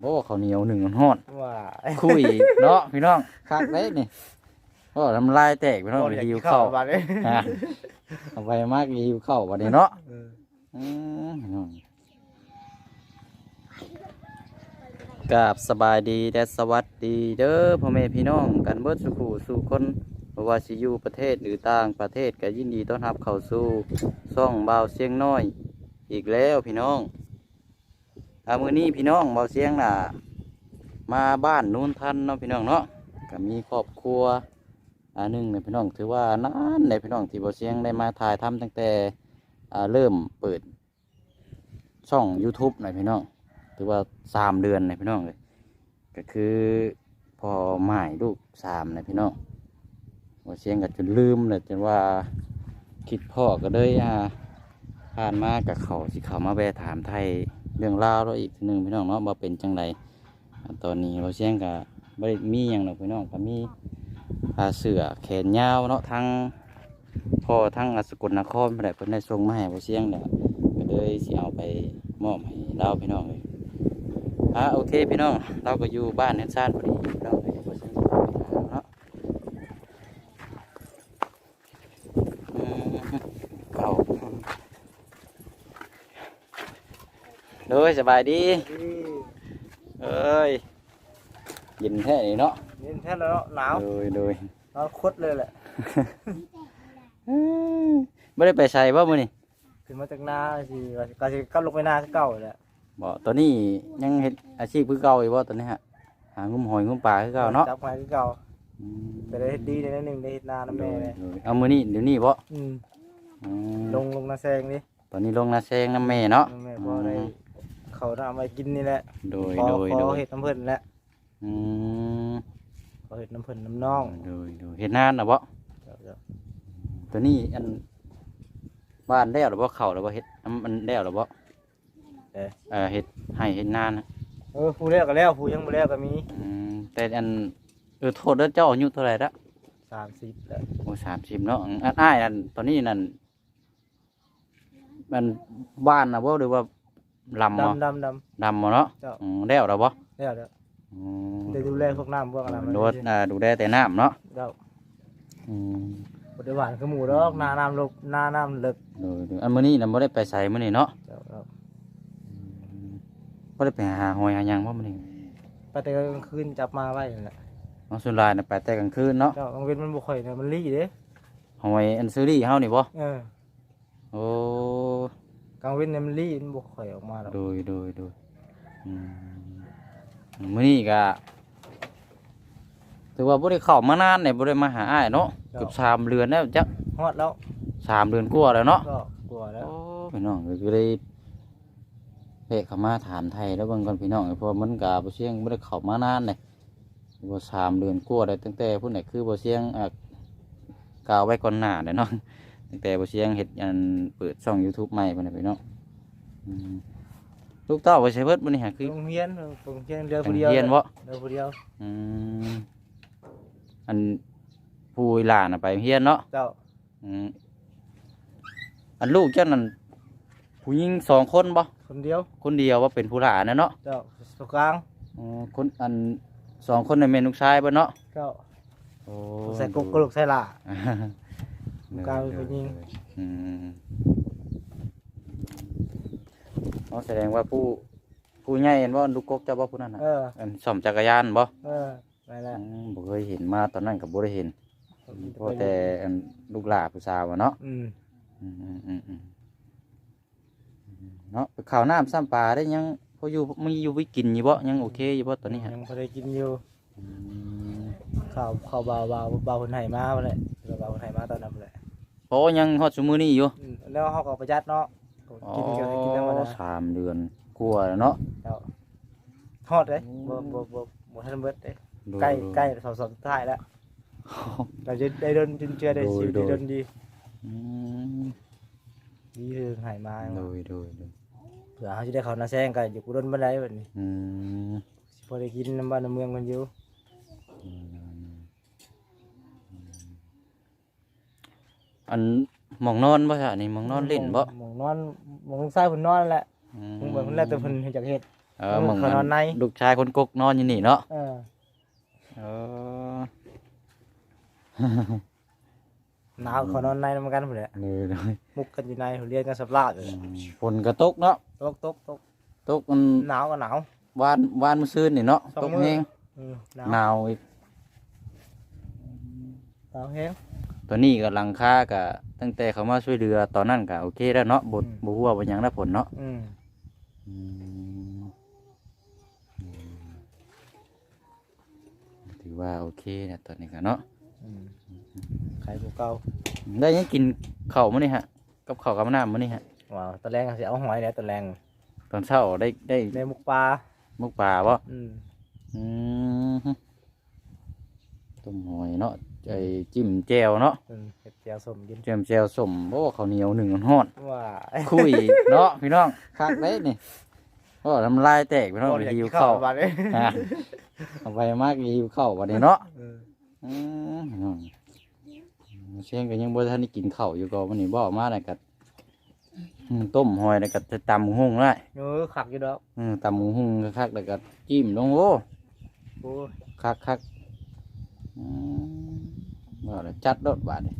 โอ้ข้าวเหนียวหนึ่งมันฮอดว่าคุยเนาะพี่น้องคักเด้นี่โอ้ทำลายแตกพี่น้องอยากหิกิวนข้าข้าววบัดนี้อะเอาไปมากหิวข้าววันนี้เนาะเอออืมพี่น้องกราบสบายดีและสวัสดีเด้อพ่อแม่พี่น้องกันเบิดสุขูสู่คนบ่ว่าสิอยู่ประเทศหรือต่างประเทศก็ยินดีต้อนรับเข้าสู่ซ่องบ่าวเสียงน้อย อีกแล้วพี่น้อง อามือนี้พี่น้องบ่าเสียงน่ะ มาบ้านนู้นทันเนาะพี่น้องเนาะก็มีครอบครัวอันหนึงเนี่ยพี่น้องถือว่านานในพี่น้องที่บ่าเสียงได้มาถ่ายทำตั้งแต่อ่าเริ่มเปิด ช่อง YouTube หน่อยพี่น้องถือว่าสามเดือนในพี่น้องเลย ก็คือพอหมายลูกสามในพี่น้องว่าเสียงกันจนลืมเลยจนว่าคิดพ่อก็เลยอ่าผ่านมากับเขาสิเขามาแวะถามไทย เรื่องราวเราอีกทีหนึ่งพี่น้องเนาะว่าเป็นจังไรตอนนี้เราเชียงกับไม่มีอย่างหรอกพี่น้องก็มีอาเสือแขนยาวเนาะทั้งพ่อทั้งอสกุลนครไปได้เพิ่นได้ส่งมาให้เราเชียงเนี่ยก็เลยสิเอาไปมอบให้เราพี่น้องเลยอะโอเคพี่น้องเราก็อยู่บ้านเนซานพอดีเราบ่ซึ่งพาไปหาเนาะอืมเข้า โดยสบายดี เอ้ยเย็นแท้นี่เนาะนี่แท้แล้วเนาะหนาวโดยโดยหนาวคดเลยแหละไม่ได้ไปใส่บ่มื้อนี่ขึ้นมาจากนาสิก็สิก็สิกลับลงไปนาคือเก่าแหละบ่ตอนนี้ยังเฮ็ดอาชีพคือเก่าอยู่บ่ตอนนี้ฮะหางุ้มหอยงุ้มปลาคือเก่าเนาะจับมาคือเก่าอืมแต่ได้เฮ็ดดีได้นิดนึงได้เฮ็ดนาน้ำแม่เลยเอามือนี่เดี๋ยวนี้บ่อืมอืมลงลงนาแซงดิตอนนี้ลงนาแซงน้ำแม่เนาะน้ำแม่พอได้ เขาน่ะเอามากินนี่แหละโดยพอโดยพโดอยเฮ็ดน้ำเพิ่นแหละอืมพอเฮ็ดน้ำเพิ่นน้ำน้องโดยโดยเห็นนานนะบ่เจ้าเจ้าตัวนี้อันบ้านแล้วหรือบ่เข้าหรือบ่เฮ็ดอันมันแล้วหรือบ่เออเฮ็ดให้เฮ็ดนานนะเออผู้แล้วก็แล้วผู้ยังบ่แล้วก็มีอืมแต่อันเออโทษเด้อเจ้าอายุเท่าไหร่ละ30แล้วโอ้สามสิบเนาะอันอ้ายอันตอนนี้นั่นมันบ้านนะบ่หรือว่า ลำบ่ดำดำดดำบ่เนาะเจ้าอืมแล้วหรือบ่ำแล้วแล้วอืมได้ดูแลพวกน้ำพวกอะไรมันดูว่าอ่าดูได้แต่น้ำเนาะเจ้าอืมบ่ได้หวานคือหมูดอกนาน้ำลกนาน้ำลึกดูดูอันมื้อนี้น่ะบ่ได้ไปใส่มื้อนี้เนาะเจ้าเจ้าบ่ได้ไปหาหอยหาหยังบ่มื้อนี้ไปแต่กลางคืนจับมาไว้นั่นแหละน้องสุรายน่ะไปแต่กลางคืนเนาะเจ้ากลางเว้นมันบ่ค่อยเนี่ยมันรีเด้หอยอันซื้อรี่เฮานี่บ่เออโอ้ กลางเว้นเนี่ยมันรีมันบ่ค่อยออกมาหรอกดูดูดูอืมมื้อนี้ก็ถือว่าบ่ได้เข้ามานานเนี่ยบ่ได้มาหาอ้ายเนาะเกือบสามเดือนแล้วจักฮอดแล้วสามเดือนกว่าแล้วเนาะก็กลัวแล้วโอ้พี่น้องก็เลยเพะเข้ามาถามไทยแล้วเบิ่งก่อนพี่น้องเพราะมันก็บ่เสียงบ่ได้เข้ามานานเลยว่าสามเดือนกว่าแล้วตั้งแต่ผู้ไหนคือบ่เสียงอะกล่าวไว้ก่อนหน้าเด้เนาะ ตั้งแต่บ่เสียงเฮ็ดอันเปิดช่อง YouTube ใหม่พุ่นน่ะพี่น้องอืมลูกเต้าบ่ใช่เบิดมื้อนี้ฮะคือ โรงเรียนโรงเรียนเดือนผู้เดียวเรียนบ่ เดือนผู้เดียวอืมอันผู้อีหลานน่ะไปเรียนเนาะเจ้าอืมอันลูกเจ้านั่นผู้หญิงสองคนบ่คนเดียวคนเดียวว่าเป็นผู้หลานนะเนาะเจ้าสุกลางอ๋อคนอันสองคนในนแม่นลูกชายเบ่เนาะเจ้าโอ้ ใส่กกกระโหลกใส่หล่า เดี๋ยวกลายเป็นผู้หญิง อืมอ๋อแสดงว่าผู้ผู้ใหญ่เห็นว่าลูกกกเจ้าบ่ผู้นั้นน่ะเออ อันซ่อมจักรยานบ่เออไปแล้วอืมบ่เคยเห็นมาตอนนั้นก็บ่ได้เห็นเพราะแต่อันลูกหลานผู้สาวอะเนาะอืมอืมอืมอืมอืมเนาะข้าวน้ำซ้ำปลาได้ยังพออยู่มีอยู่วิกินอยู่บ่ยังโอเคอยู่บ่ตอนนี้ฮะยังพอได้กินอยู่อืมข้าวข้าวเบาเบาเบาคนไห้มาไปเลยเบาคนไห้มาตอนนั้นไปเลย โอ้ยังฮอดซุมื้อนี้อยู่อืมแล้วเขาก็ประหยัดเนาะอ๋อกินก็กินธรรมดาสามเดือนกลัวาแล้วเนาะเจ้าฮอดเลยบ่บ่บ่บ่ทันเบิดเด้ดูใกล้ดูใกล้สองสองสุดท้ายแล้วเราจะได้เดินจนเชื่อได้ชีวิตโดยได้เดินดีอืมดีคือหายมาดูดูดูเผื่อเขาจะได้เขาหน้าแซงกันอยู่กูโดนบันไดแบบนี้อืมพอได้กินน้ำบ้านน้ำเมืองกันอยู่อั นหมองนอนบ่ใช่นี่หมองนอนเล่นบ่หมองนอนหมองลูกชายเพิ่นนอนนั่นแหละอืมึงเบิ่งเพิ่นแล้วแต่เพิ่นเฮ็ดจากเฮ็ด เออหมองเขานอนใน ลูกชายคนกกนอนอยู่นี่เนาะเออเออ หนาวเขานอนในนำกันพุ่นแหละเลยเลยมุกกันอยู่ในเรียนกันสับลาดเลยฝนกระตกเนาะตกตกตกตกมันหนาวก็หนาว วานวานมื้อซื่นนี่เนาะสองตกมื้อแห้งอืมหนาวหนาวอีก หนาวแห้ง ตัวนี้ก็หลังคาก็ตั้งแต่เขามาช่วยเรือตอนนั้นก็โอเคแล้วเนาะบทอืมบ่ฮู้ว่าบ่หยังได้ผลเนาะอืมอืมอืมถือว่าโอเคนะตอนนี้ก็เนาะอืมใครผู้เก่าได้ยังกินข้าวมื้อนี้ฮะ กับข้าวกับน้ำมื้อนี้ฮะ ว้าวตะแรงสิเอาหอยแล้วตะแรงตอนเช้าได้ได้ในมุกปลามุกปลาบ่อืมอืมต้มหอยเนาะ ไอ้จิ้มแจ่วเนาะอืมเห็ดเจียวสมกินแจ่มแจ่วส้มโอ้ข้าวเหนียวหนึ่งฮอดว่าคุยเนาะพี่น้องคักเด้นี่โอ้น้ำลายแตกพี่น้องบ่ได้หิวกินข้าวบัดนี้ฮะเอาไปมากหิวข้าวบัดนี้เนาะเอออืมพี่น้องเชียงก็ยังบ่ทันได้กินข้าวอยู่ก็วันนี้บ่มาแล้วก็อืมต้มหอยแล้วก็จะตำหุ่งได้เออขักอยู่ดอกอืมตำหุ่งคักๆแล้วก็จิ้มลงโอ้ โอ้ยคักคัก อืมบ่แล้วจัดรถบาดนี่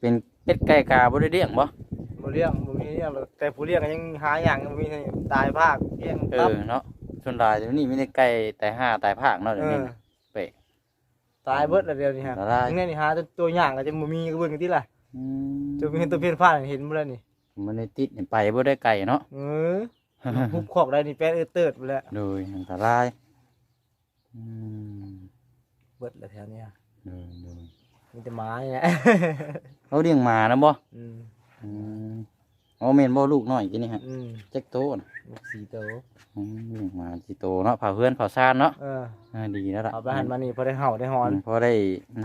เป็นเป็ดไก่กาบ่ได้เลี้ยงบ่บ่เลี้ยงบ่มีเลี้ยงหรอกแต่ผู้เลี้ยงก็ยังหาอย่างบ่มีให้ตายภาคเลี้ยงเอตับอเนาะส่วนหลายเดี๋ยวนี้มีแต่ไก่แต่ห้าแต่ภาคเนาะเดี๋ยวเอนี้อนะเปะตายเบิดแล้วเดียวนี้ฮะตาย นี่นี่หาตัวตัวอย่างก็จะบ่มีกระเบื้องกันที่ล่ะอืมจะมีตัวเพี้ยนฟ้าเห็นบ่แล้วนี่มันได้ติดนี่ไปบ่ได้ไก่เนาะเออ ฮุบคอกได้นี่แป้นเออเติดไปแล้วโดยอันตรายอืมเบิดแล้วแถวเนี้ยโดยโดยมีแต่หมานี่แหละเขาเลี้ยงหมานะบ่อืมอืมอ๋อแม่นบ่ลูกน้อยกินนี่ฮะอืมจักโตน่ะลูกสีโตอืมเลี้ยงหมาสิโตเนาะเผาเพื่อนเผาซ่านเนาะเอออ่าดีแล้วล่ะเอาไปหันมานี่พอได้เห่าได้หอนมพอได้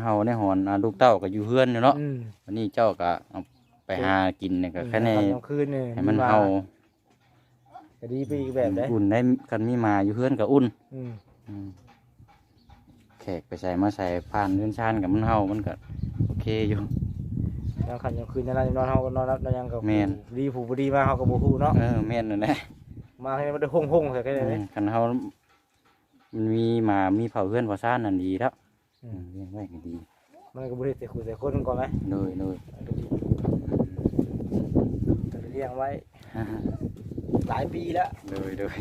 เฮาได้หอนอ่าลูกเต้าก็อยู่เฮือนอยู่เนาะอืมวันนี้เจ้าก็เอาไปหากินเนี่ยก็แค่ในตอนกลางคืนนี่ให้มันเฮา ก็ดีไปอีกแบบได้อุ่นได้กันมีหมาอยู่เฮือนก็อุ่นอืมอืมแขกไปใส่มาใส่ผ่านเรือนชานกับมันเฮามันก็โอเคอยู่ยามค่ำยามคืนยามนอนนอนเฮาก็นอนรับนอนยังก็แม่น ดีผู้บ่ดีมาเฮาก็บ่ฮู้เนาะเออแม่นนั่นแหละมาให้มันได้ฮ่งๆใส่กันเลยคันเฮามันมีหมามีเผาเพื่อนเผาซ่านนั่นดีแล้วอือืมมเลี้ยงไว้ก็ดีมันก็บ่ได้แต่คุยแต่คนก่อนไหมเลยเลย ก็เลี้ยงไว้ หลายปีแล้วเลยเลย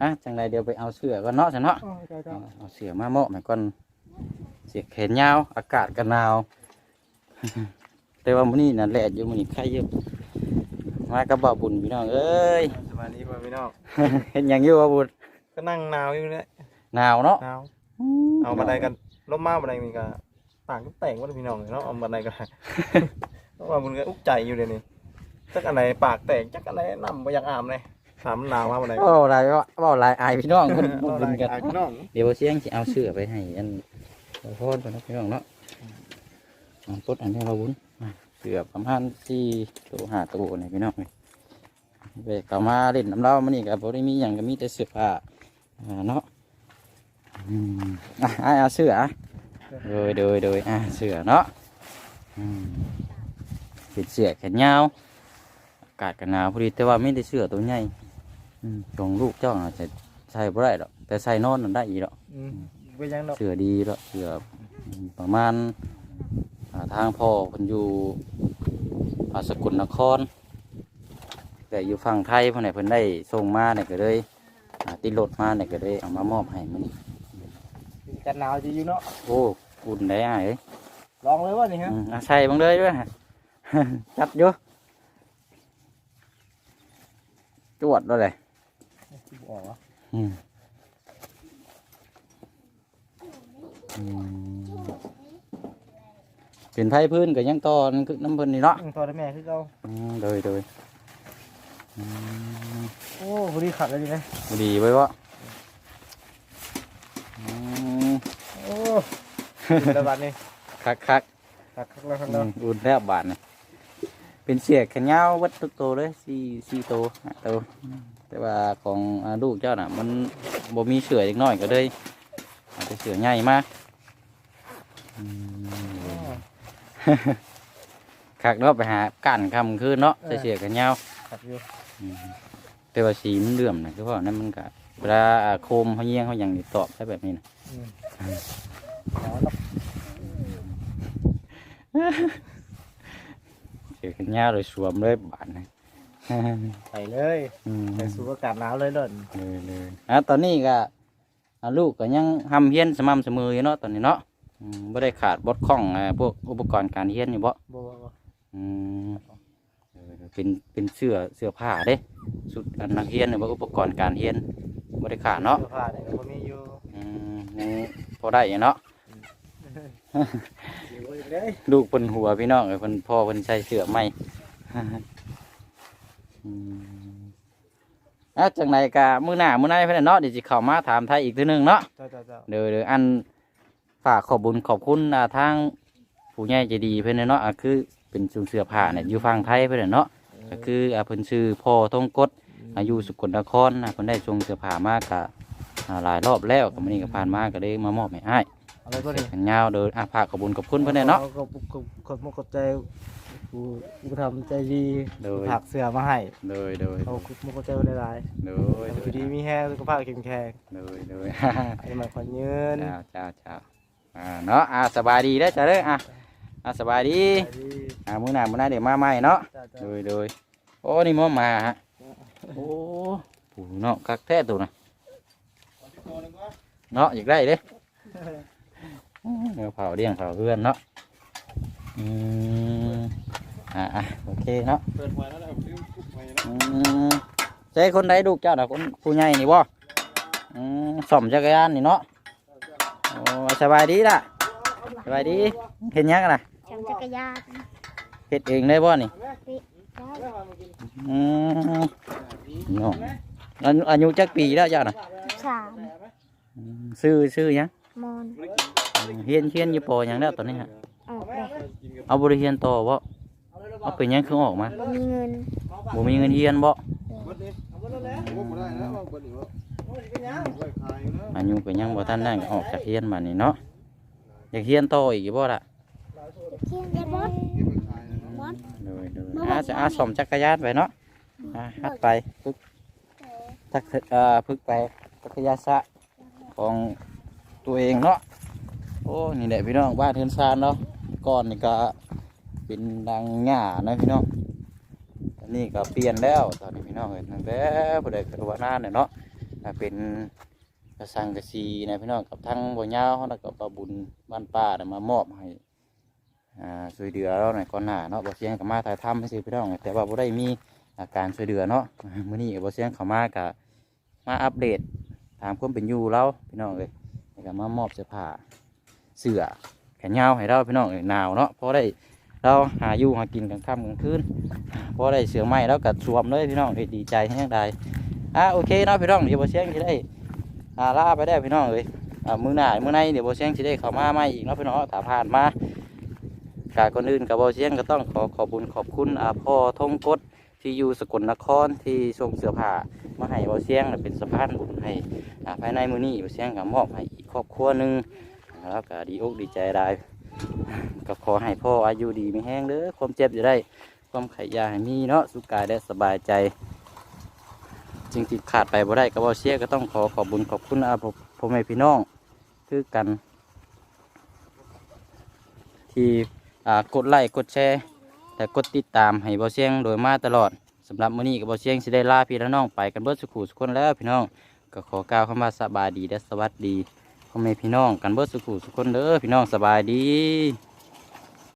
อะจังไรเดี๋ยวไปเอาเสือก่อนเนาะฉันเนาะเอาเอาเสือมาโมะหน่อยก่อนเสียแขนยาวอากาศก็หนาว แต่ว่ามื้อนี้น่ะแลดอยู่มื้อนี้ไข่เยอะมากระบะบุญพี่น้องเอ้ยสวัสดีพ่อพี่น้องเห็นหยังอยู่บ่บุญก็นั่งหนาวอยู่เนี่ยหนาวเนาะหนาวเอาบันไดกันล้มมาบันไดมีก็ ต่างก็แต่งว่าพี่น้องเนาะเอาบันไดกันเพราะว่ามันก็อุกใจอยู่เดี๋ยวนี้จักอันไหนปากแตกจักอันไหนน้ำไปอยากอาบเลยถามมันหนาวมาบันไดเว้าหลายเว้าหลายอายพี่น้องเพิ่นบ่บุญกันอายพี่น้องเดี๋ยวเสียงสิเอาเสื้อไปให้อันขอโทษเพิ่นเนาะพี่น้องเนาะเอาปลดอันนี้เราบุญอะเสื้อประมาณ4ตัว5ตัวนี่พี่น้องนี่ไปกลับมาเล่นน้ำเรามื้อนี้ก็บ่ได้มีหยังก็มีแต่เสื้อผ้าอ่าเนาะอืมอะอะเอาเสื้ออะ โดยโดยโดยอะเสื้อเนาะอืมเป็นเสื้อแขนยาวอากาศก็หนาวพอดีแต่ว่าไม่ได้เสื้อตัวใหญ่อืมตรงลูกเจ้าอาจจะใส่บ่ได้หรอกแต่ใส่นอนนั่นได้อีกหรอกอืมเป็นยังดอกเสือดีแล้วเสืออืมประมาณอ่าทางพ่อคนอยู่อ่าสกลนคร แต่อยู่ฝั่งไทยเพิ่นไหนเพิ่นได้ส่งมาเนี่ยก็เลยอ่าติดรถมาเนี่ยก็เลยเอามามอบให้มัน กันหนาวจะอยู่เนาะโอ้อุ่นได้อ้ายเอ้ยลองเลยว่านี่ฮะอืมอะใส่บังเลยด้วยจัดอยู่จวดด้วยเลยอ๋ออืมอืมเป็นไผพื้นกับยังต่อนั่นคือน้ำเพิ่นนี่เนาะพอได้แม่คือเราอืมโดยโดยอืมโอ้พอดีขัดเลยดีไหมดีไว้วะอืม โอ้ ระบาดนี่คักคักขัดขัดแล้วขัดๆแล้วอืมอุ่นแล้วบาทนี่เป็นเสียแขนยาววัดตุกโตเลยสี่สี่โตห้าโตแต่ว่าของอ่าลูกเจ้าน่ะ มันบ่มีเสือเล็กน้อยก็เลยเอาไปส่เสื้อใหญ่มากอืมคักเนาะไปหากันคำคืนเนาะใส่เสื้อกันยาวครับอยู่อืมแต่ว่าสีมันเหลื่อมนะคือเพราะนั่นมันก็เวลาโคมเขาเยี่ยงเขาอย่างนี้ตอบใช่แบบนี้นะอืม เอาเนาะเสื้อกันยาวเลยสวมเลยบานนะไปเลยอืมไปสู่อากาศหนาวเลยเล่นเลยเลยอะตอนนี้ก็อ่าลูกก็ยังทำเฮียนสม่ำเสมออยู่เนาะตอนนี้เนาะอืมไม่ได้ขาดบดข้องอ่าพวกอุปกรณ์การเฮียนอยู่บ่ บ่บ่บ่อืมเออเป็นเป็นเสื้อเสื้อผ้าเด้สุดอันนักเฮียนหรือว่าอุปกรณ์การเฮียนไม่ได้ขาดเนาะเสื้อผ้าเนี่ยก็บ่มีอยู่อืมยังพอได้อยู่เนาะอยู่เลยลูกเพิ่นหัวพี่น้องเอ้ยเพิ่นพ่อเพิ่นใส่เสื้อใหม่อืมอะจังไหนกะมื้อหน้ามื้อไหนเพิ่นนะเนาะเดี๋ยวสิเข้ามาถามไทยอีกทีหนึงเนาะเจ้าเจ้าเจ้าเดี๋ยวเดี๋ยวอันฝากขอบบุญขอบคุณอ่าทางผู้ใหญ่ใจดีเพิ่นน่ะเนาะอะคือเป็นชุมเสื้อผ้าเนี่ยอยู่ฝั่งไทยเพิ่นน่ะเนาะก็คืออ่าเพิ่นชื่อพ่อทงกฎอายุสุกลนครนะเพิ่นได้ชงเสื้อผ้ามากกะอ่าหลายรอบแล้วก็มื้อนี้ก็ผ่านมาก็เลยมามอบให้อ้ายเอาเลยบ่นี่กันยาวเด้ออะฝากขอบบุญขอบคุณเพิ่นน่ะเนาะก็ก็ก็ขอบใจผู้ผู้ทำใจดีโดย ผักเสือมาให้โดยโดยเอาขอบคุณใจหลายโดๆยให้อยู่ดีมีแห้งสุขภาพแข็งแรงโดยโดยให้มันคนยืนเจ้าเจ้าเจ้าอ่าเนาะอ่าสบายดีเด้อจ้าเด้ออะอะสบายดีไปดีอ่ามื้อหน้ามื้อหน้าเดี๋ยวมาใหม่เนาะเจ้าเจ้า โดยโดยโอ้นี่มอมาฮะโอ้ปูเนาะคักแท้ตัวน่ะเนาะอยากได้เด้ เดี๋ยวเผาเลี้ยงเผาเพื่อนเนาะอืมอ่าอะโอเคเนาะเปิดไว้แล้วนะซื้อกุ๊บไว้นะอืมใช่คนใดลูกเจ้าน่ะคนผู้ใหญ่นี่บ่อืมซ่อมจักรยานนี่เนาะโอ้สบายดีล่ะสบายดีเห็นยังกันน่ะจังจักรยานเฮ็ดเองได้บ่นี่ได้อืมเนาะอายุอายุจักปีแล้วเจ้าน่ะสามอืมซื้อซื้อหยังมอนอืม เฮียนเฮียนอยู่ปอหยังแล้วตอนนี้ฮะออกเลยเอาบริเฮียนต่อบ่เอาเป็นหยังคือออกมาบ่มีเงินบ่มีเงินเฮียนบ่อายุก็ยังบ่ทันได้ออกจากเฮียนมานี่เนาะอยากเฮียนต่ออีกบ่ล่ะเที่ยงได้บอสบอสโดยโดยอาจะอาสมจักรยานไปเนาะอ่าฮัดไปฝึกทักเอ่อฝึกไปจักรยานซะของตัวเองเนาะ โอ้นี่แหละพี่น้องบ้านเทือนซานเนาะก่อนนี่ก็เป็นดังหญ้านะพี่น้องอันนี้ก็เปลี่ยนแล้วตอนนี้พี่น้องเห็นตั้งแต่ผู้ใดกระวานาเนี่ยเนาะอ่เป็นกระสังกระสีนะพี่น้องกับทั้งบ่ยาวแล้วก็ปลาบุญบ้านป้าเนี่ยมามอบให้ช่วยเหลือเราหน่อยก่อนหน้าเนาะบ่เสียงกับมาถ่ายทำให้สิพี่น้องแต่ว่าบ่ได้มีอาการช่วยเหลือเนาะมื้อนี้บ่เสียงเขามากะมาอัปเดตถามความเป็นอยู่เราพี่น้องเลยแล้วก็มามอบเสื้อผ้า เสือแขนยาวให้เราพี่น้องเหนาวเนาะพอได้เราหาอยู่หากินกลางค่ำกลางคืนพอได้เสือใหม่แล้วก็สวมเลยพี่น้องดีใจแห้งใดอะโอเคเนาะพี่น้องเดี๋ยวบ่เสียงสิได้อ่าลาไปได้พี่น้องเลยมือหน้ามือในเดี๋ยวบ่เสียงสิได้เข้ามาใหม่อีกเนาะพี่น้องถ้าผ่านมากาคนอื่นกับบอเชียงก็ต้องขอขอบคุญขอบคุณอาพ่อทงกฎที่อยู่สกลนครที่ส่งเสื้อผ้ามาให้บอเชียงเป็นสะพานบุญให้ภายในมือนี้บอเชียงก็มอบให้อีกครอบครัวหนึ่ง แล้วก็ดีอกดีใจได้ก็ขอให้พ่ออายุดีไม่แห้งเด้อความเจ็บจะได้ ความไขยาให้มีเนาะสุขกายและสบายใจจริงที่ขาดไปบ่ได้กับบอเชียงก็ต้องขอขอบบุญขอบคุณอาพ่อพ่อแม่พี่น้องคือกัน ที่กดไลค์กดแชร์และกดติดตามให้เบาเสียงโดยมาตลอดสำหรับมื้อนี้กับเบาเสียงสิได้ลาพี่และน้องไปกันเบิดสุขุสุขคนแล้วพี่น้องก็ขอกล่าวคำว่าสบายดีและสวัสดี พ่อแม่พี่น้องกันเบิดสุขุสุขคนเด้อพี่น้องสบายดี